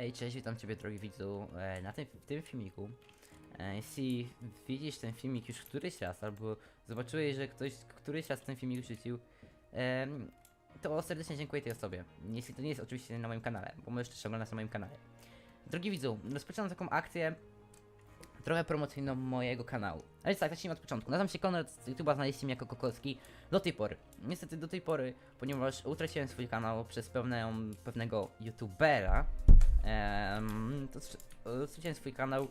Hej, cześć, witam Ciebie drogi widzu e, na tym, w tym filmiku. E, Jeśli widzisz ten filmik już któryś raz, albo zobaczyłeś, że ktoś któryś raz ten filmik rzucił, em, to serdecznie dziękuję tej osobie. Jeśli to nie jest oczywiście na moim kanale, bo możesz też oglądać na moim kanale. Drogi widzu, rozpoczynam taką akcję trochę promocyjną mojego kanału. A więc tak, zacznijmy od początku. Nazywam się Konrad, z YouTube'a znaleźliście mnie jako Kokolski do tej pory. Niestety do tej pory, ponieważ utraciłem swój kanał przez pewne, pewnego YouTubera, em, to str- straciłem swój kanał.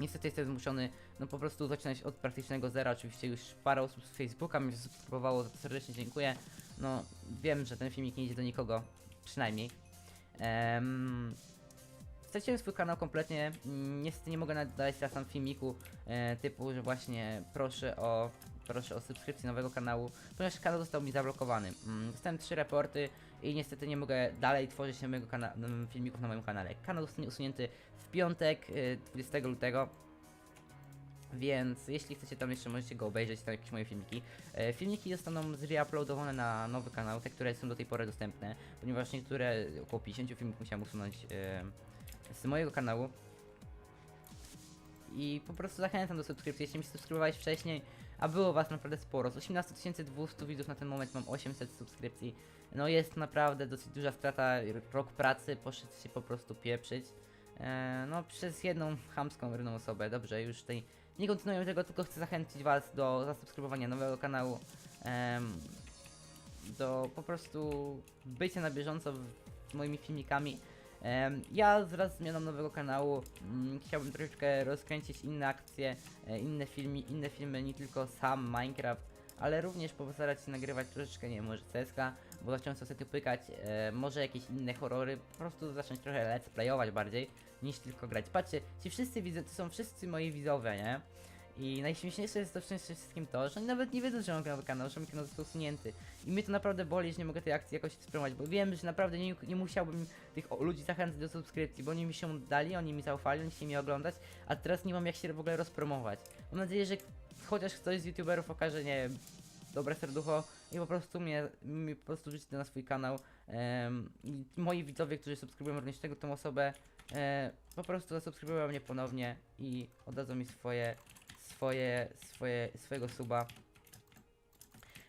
Niestety jestem zmuszony, no po prostu zaczynać od praktycznego zera. Oczywiście już parę osób z Facebooka mnie subskrybowało, za to serdecznie dziękuję. No, wiem, że ten filmik nie idzie do nikogo, przynajmniej. Em, straciłem swój kanał kompletnie. mm, Niestety nie mogę nawet dać teraz tam filmiku e, typu, że właśnie proszę o proszę o subskrypcję nowego kanału, ponieważ kanał został mi zablokowany. Mm, Dostałem trzy raporty i niestety nie mogę dalej tworzyć mm, filmików na moim kanale. Kanał zostanie usunięty w piątek, y, 20 lutego. Więc jeśli chcecie tam jeszcze możecie go obejrzeć, tam jakieś moje filmiki. E, filmiki zostaną zreuploadowane na nowy kanał, te, które są do tej pory dostępne, ponieważ niektóre, około 50 filmików musiałem usunąć e, z mojego kanału. I po prostu zachęcam do subskrypcji, jeśli mi subskrybowałeś wcześniej, a było was naprawdę sporo. Z 18 200 widzów na ten moment mam 800 subskrypcji. No jest naprawdę dosyć duża strata, rok pracy poszedł się po prostu pieprzyć. E, no przez jedną chamską, ryną osobę. Dobrze, już tutaj nie kontynuujemy tego, tylko chcę zachęcić was do zasubskrybowania nowego kanału. do po prostu bycia na bieżąco z moimi filmikami. Ja wraz z zmianą nowego kanału mm, chciałbym troszeczkę rozkręcić inne akcje, e, inne filmy, inne filmy, nie tylko sam Minecraft, ale również postarać się nagrywać troszeczkę, nie wiem, może CSK, bo za często sobie pykać, e, może jakieś inne horrory, po prostu zacząć trochę let's playować bardziej, niż tylko grać. Patrzcie, ci wszyscy widzę, to są wszyscy moi widzowie, nie? I najśmieszniejsze jest to przede wszystkim to, że oni nawet nie wiedzą, że mam nowy kanał, że mój kanał został usunięty. I mnie to naprawdę boli, że nie mogę tej akcji jakoś wspierać, bo wiem, że naprawdę nie, nie musiałbym tych ludzi zachęcać do subskrypcji, bo oni mi się dali, oni mi zaufali, oni chcieli mnie oglądać, a teraz nie mam jak się w ogóle rozpromować. Mam nadzieję, że chociaż ktoś z youtuberów okaże, nie wiem, dobre serducho i po prostu mnie, mi po prostu rzuci to na swój kanał. Em, I moi widzowie, którzy subskrybują również tego tą osobę, e, po prostu zasubskrybują mnie ponownie i oddadzą mi swoje, swoje, swoje, swojego suba.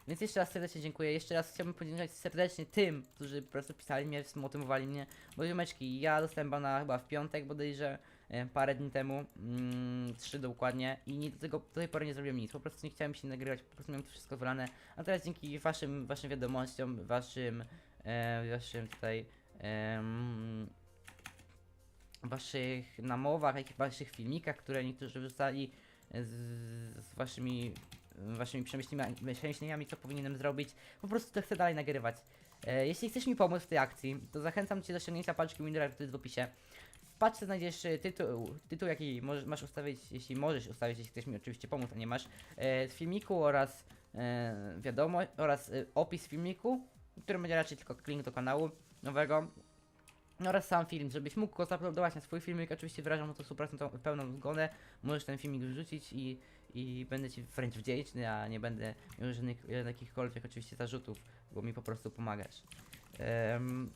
Więc jeszcze raz serdecznie dziękuję. Jeszcze raz chciałbym podziękować serdecznie tym, którzy po prostu pisali mnie, motywowali mnie. Bo ziomeczki, ja dostałem bana chyba w piątek bodajże, e, parę dni temu, mm, trzy dokładnie i nie, do tego do tej pory nie zrobiłem nic. Po prostu nie chciałem się nagrywać, po prostu miałem to wszystko wylane. A teraz dzięki waszym, waszym wiadomościom, waszym, e, waszym tutaj, em, waszych namowach, jak waszych filmikach, które niektórzy wrzucali z, waszymi, waszymi przemyśleniami, co powinienem zrobić. Po prostu to chcę dalej nagrywać. E, jeśli chcesz mi pomóc w tej akcji, to zachęcam cię do ściągnięcia paczki który jest w opisie. W paczce znajdziesz e, tytuł, tytuł jaki możesz, masz ustawić, jeśli możesz ustawić, jeśli chcesz mi oczywiście pomóc, a nie masz, e, z filmiku oraz e, wiadomo, oraz opis filmiku, w którym będzie raczej tylko link do kanału nowego, no oraz sam film, żebyś mógł go zaplodować na swój filmik, oczywiście wyrażam na to 100% pełną zgodę, możesz ten filmik wrzucić i, i będę Ci wręcz wdzięczny, a nie będę miał żadnych, jakichkolwiek oczywiście zarzutów, bo mi po prostu pomagasz. Em,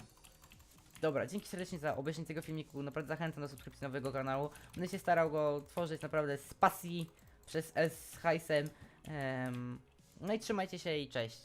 Dobra, dzięki serdecznie za obejrzenie tego filmiku, naprawdę zachęcam do subskrypcji nowego kanału, będę się starał go tworzyć naprawdę z pasji, przez S z hajsem, Em, no i trzymajcie się i cześć.